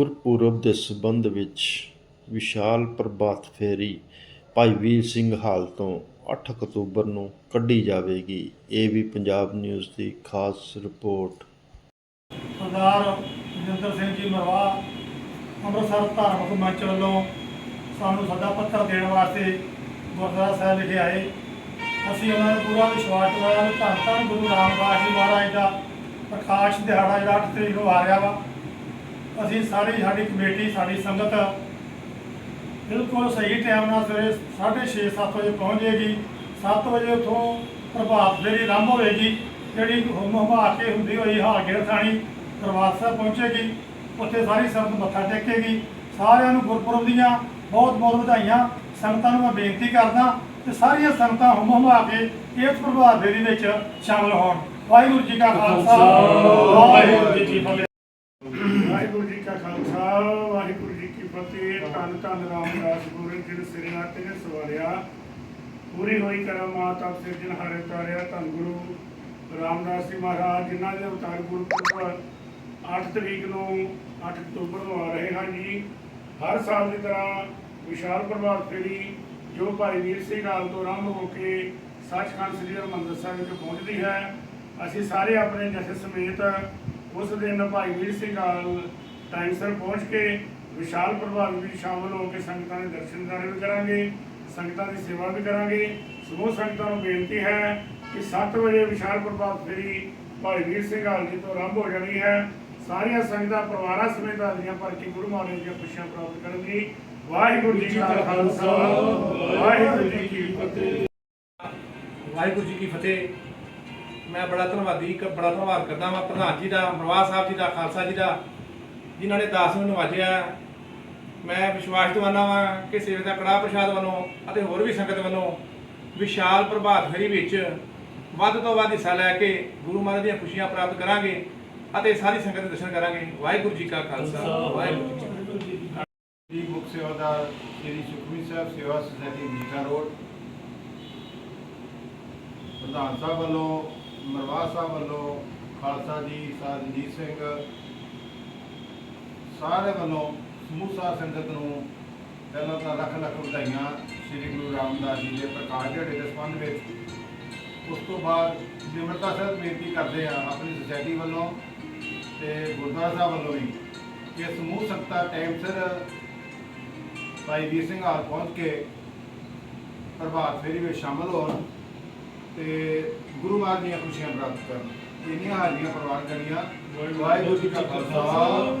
ਗੁਰਪੁਰਬ ਦੇ ਸਬੰਧ ਵਿੱਚ ਵਿਸ਼ਾਲ ਪ੍ਰਭਾਤ ਫੇਰੀ ਭਾਈ ਵੀਰ ਸਿੰਘ ਹਾਲ ਤੋਂ 8 ਅਕਤੂਬਰ ਨੂੰ ਕੱਢੀ ਜਾਵੇਗੀ। ਇਹ ਵੀ ਪੰਜਾਬ ਨਿਊਜ਼ ਦੀ ਖਾਸ ਰਿਪੋਰਟ। ਸਰਦਾਰ ਰਜਿੰਦਰ ਸਿੰਘ ਜੀ ਮਰਵਾ, ਅੰਮ੍ਰਿਤਸਰ ਧਾਰਮਿਕ ਮੰਚ ਵੱਲੋਂ ਸਾਨੂੰ ਸੱਦਾ ਪੱਤਰ ਦੇਣ ਵਾਸਤੇ ਗੁਰਦੁਆਰਾ ਸਾਹਿਬ ਵਿਖੇ ਆਏ। ਅਸੀਂ ਉਹਨਾਂ ਨੂੰ ਪੂਰਾ ਵਿਸ਼ਵਾਸ ਦਿਵਾਇਆ। ਕਿ ਧੰਨ ਧੰਨ ਗੁਰੂ ਰਾਮਦਾਸ ਜੀ ਮਹਾਰਾਜ ਦਾ ਪ੍ਰਕਾਸ਼ ਦਿਹਾੜਾ ਜਿਹੜਾ 8 ਤਰੀਕ ਨੂੰ ਆ ਰਿਹਾ ਵਾ। ਅਸੀਂ ਸਾਰੀ ਸਾਡੀ ਕਮੇਟੀ ਸਾਡੀ ਸੰਗਤ ਬਿਲਕੁਲ ਸਹੀ ਟਾਈਮ ਨਾਲ ਸਵੇਰੇ 6:30 7 ਵਜੇ ਪਹੁੰਚ ਜਾਏਗੀ। 7 ਵਜੇ ਉੱਥੋਂ ਪ੍ਰਭਾਤ ਫੇਰੀ ਆਰੰਭ ਹੋਵੇਗੀ ਜਿਹੜੀ ਹੁਮ ਹੁਮਾ ਕੇ ਹੁੰਦੀ ਹੋਈ ਹਾਲਗੇਟ ਥਾਣੀ ਦਰਬਾਰ ਸਾਹਿਬ ਪਹੁੰਚੇਗੀ ਉੱਥੇ ਸਾਰੀ ਸੰਗਤ ਮੱਥਾ ਟੇਕੇਗੀ। ਸਾਰਿਆਂ ਨੂੰ ਗੁਰਪੁਰਬ ਦੀਆਂ ਬਹੁਤ ਬਹੁਤ ਵਧਾਈਆਂ। ਸੰਗਤਾਂ ਨੂੰ ਮੈਂ ਬੇਨਤੀ ਕਰਦਾ ਕਿ ਸਾਰੀਆਂ ਸੰਗਤਾਂ ਹੁਮ ਹੁਮਾ ਕੇ ਇਸ ਪ੍ਰਭਾਤ ਫੇਰੀ ਵਿੱਚ ਸ਼ਾਮਲ ਹੋਣ। ਵਾਹਿਗੁਰੂ ਜੀ ਕਾ ਖਾਲਸਾ ਵਾਹਿਗੁਰੂ ਜੀ ਕੀ ਫਤਿਹ। ਖਾਲਸਾ, ਵਾਹਿਗੁਰੂ ਜੀ ਕੀ ਫਤਿਹ। ਧੰਨ ਧੰਨ ਰਾਮਦਾਸ ਗੁਰੂ ਜੀ ਨੇ ਸਿਰੇ ਹੱਥ ਨੇ ਸਵਾਰਿਆ ਪੂਰੀ ਹੋਈ ਕਰਮ ਮਾਤਾ ਸਿਰਜਣ ਹਾਰੇ ਤਾਰਿਆ, ਧੰਨ ਗੁਰੂ ਰਾਮਦਾਸ ਜੀ ਮਹਾਰਾਜ, ਜਿਨ੍ਹਾਂ ਦੇ ਅਵਤਾਰ ਗੁਰਪੁਰਬ 8 ਤਰੀਕ ਨੂੰ 8 ਅਕਤੂਬਰ ਨੂੰ ਆ ਰਹੇ ਹਨ ਜੀ। ਹਰ ਸਾਲ ਦੀ ਤਰ੍ਹਾਂ ਵਿਸ਼ਾਲ ਪ੍ਰਭਾਤ ਫੇਰੀ, ਜੋ ਭਾਈ ਵੀਰ ਸਿੰਘ ਹਾਲ ਤੋਂ ਆਰੰਭ ਹੋ ਕੇ ਸੱਚਖੰਡ ਸ੍ਰੀ ਹਰਿਮੰਦਰ ਸਾਹਿਬ ਵਿੱਚ ਪਹੁੰਚਦੀ ਹੈ। ਅਸੀਂ ਸਾਰੇ ਆਪਣੇ ਜਥੇ ਸਮੇਤ ਉਸ ਦਿਨ ਭਾਈ ਵੀਰ ਸਿੰਘ ਨਾਲ ਟਾਈਮ ਸਿਰ ਪਹੁੰਚ ਕੇ ਵਿਸ਼ਾਲ ਪ੍ਰਭਾਵ ਵਿੱਚ ਸ਼ਾਮਲ ਹੋ ਕੇ ਸੰਗਤਾਂ ਦੇ ਦਰਸ਼ਨ ਦਾਰੇ ਵੀ ਕਰਾਂਗੇ, ਸੰਗਤਾਂ ਦੀ ਸੇਵਾ ਵੀ ਕਰਾਂਗੇ। ਸਮੂਹ ਸੰਗਤਾਂ ਨੂੰ ਬੇਨਤੀ ਹੈ ਕਿ 7 ਵਜੇ ਵਿਸ਼ਾਲ ਪ੍ਰਭਾਤ ਫੇਰੀ ਭਾਈ ਵੀਰ ਸਿੰਘ ਹਾਲ ਜੀ ਤੋਂ ਆਰੰਭ ਹੋ ਜਾਣੀ ਹੈ। ਸਾਰੀਆਂ ਸੰਗਤਾਂ ਪਰਿਵਾਰਾਂ ਸਮੇਤ ਹਾਜ਼ਰੀਆਂ ਭਰ ਕੇ ਗੁਰੂ ਮਹਾਰਾਜ ਦੀਆਂ ਪੁੱਛਾਂ ਪ੍ਰਾਪਤ ਕਰਨਗੀ ਵਾਹਿਗੁਰੂ ਜੀ ਕਾ ਖਾਲਸਾ, ਵਾਹਿਗੁਰੂ ਜੀ ਕੀ ਫਤਿਹ। ਵਾਹਿਗੁਰੂ ਜੀ ਕੀ ਫਤਿਹ। ਮੈਂ ਬੜਾ ਧੰਨਵਾਦੀ ਕ- ਬੜਾ ਧੰਨਵਾਦ ਕਰਦਾ ਹਾਂ ਪ੍ਰਧਾਨ ਜੀ ਦਾ, ਮਰਵਾ ਸਾਹਿਬ ਜੀ ਦਾ, ਖਾਲਸਾ ਜੀ ਦਾ। ਜਿਨ੍ਹਾਂ ਨੇ ਦਾਸ ਨੂੰ ਨਵਾਜਿਆ। ਮੈਂ ਵਿਸ਼ਵਾਸ ਦਿਵਾਨਾ ਵਾਂ ਕਿ ਸੇਵਾ ਦਾ ਕੜਾਹ ਪ੍ਰਸ਼ਾਦ ਵੱਲੋਂ ਅਤੇ ਹੋਰ ਵੀ ਸੰਗਤ ਵੱਲੋਂ ਵਿਸ਼ਾਲ ਪ੍ਰਭਾਤ ਫੇਰੀ ਵਿੱਚ ਵੱਧ ਤੋਂ ਵੱਧ ਹਿੱਸਾ ਲੈ ਕੇ ਗੁਰੂ ਮਹਾਰਾਜ ਦੀਆਂ ਖੁਸ਼ੀਆਂ ਪ੍ਰਾਪਤ ਕਰਾਂਗੇ ਅਤੇ ਸਾਰੀ ਸੰਗਤ ਦੇ ਦਰਸ਼ਨ ਕਰਾਂਗੇ। ਵਾਹਿਗੁਰੂ ਜੀ ਕਾ ਖਾਲਸਾ। ਵਾਹਿਗੁਰੂ ਜੀ ਕੀ ਫਤਿਹ। ਦੀ ਮੁੱਖ ਸੇਵਾਦਾਰ ਸ੍ਰੀ ਸੁਖਮੀ ਸਾਹਿਬ ਸੇਵਾ ਸੁਸਾਇਟੀ ਮੀਠਾ ਰੋਡ। ਪ੍ਰਧਾਨ ਸਾਹਿਬ ਵੱਲੋਂ, ਮਰਵਾ ਸਾਹਿਬ ਵੱਲੋਂ, ਖਾਲਸਾ ਜੀ ਸਰ ਰਣਜੀਤ ਸਿੰਘ ਸਾਰੇ ਵੱਲੋਂ ਸਮੂਹ ਸਾਧ ਸੰਗਤ ਨੂੰ ਪਹਿਲਾਂ ਤਾਂ ਲੱਖ ਲੱਖ ਵਧਾਈਆਂ ਸ੍ਰੀ ਗੁਰੂ ਰਾਮਦਾਸ ਜੀ ਦੇ ਪ੍ਰਕਾਸ਼ ਦਿਹਾੜੇ ਦੇ ਸੰਬੰਧ ਵਿੱਚ। ਉਸ ਤੋਂ ਬਾਅਦ ਨਿਮਰਤਾ ਸਹਿਤ ਬੇਨਤੀ ਕਰਦੇ ਆ ਆਪਣੀ ਸੁਸਾਇਟੀ ਵੱਲੋਂ ਤੇ ਗੁਰਦੁਆਰਾ ਸਾਹਿਬ ਵੱਲੋਂ ਵੀ ਕਿ ਸਮੂਹ ਸੰਗਤਾਂ ਟਾਈਮ ਸਿਰ ਭਾਈ ਵੀਰ ਸਿੰਘ ਹਾਲ ਪਹੁੰਚ ਕੇ ਪ੍ਰਭਾਤ ਫੇਰੀ ਵਿੱਚ ਸ਼ਾਮਲ ਹੋਣ ਤੇ ਗੁਰੂ ਮਹਾਰਾਜ ਦੀਆਂ ਖੁਸ਼ੀਆਂ ਪ੍ਰਾਪਤ ਕਰਨ। ਇੰਨੀਆਂ ਹਾਜ਼ਰੀਆਂ ਪਰਿਵਾਰ ਕਰੀਆਂ। ਵਾਹਿਗੁਰੂ ਜੀ ਕਾ ਖਾਲਸਾ।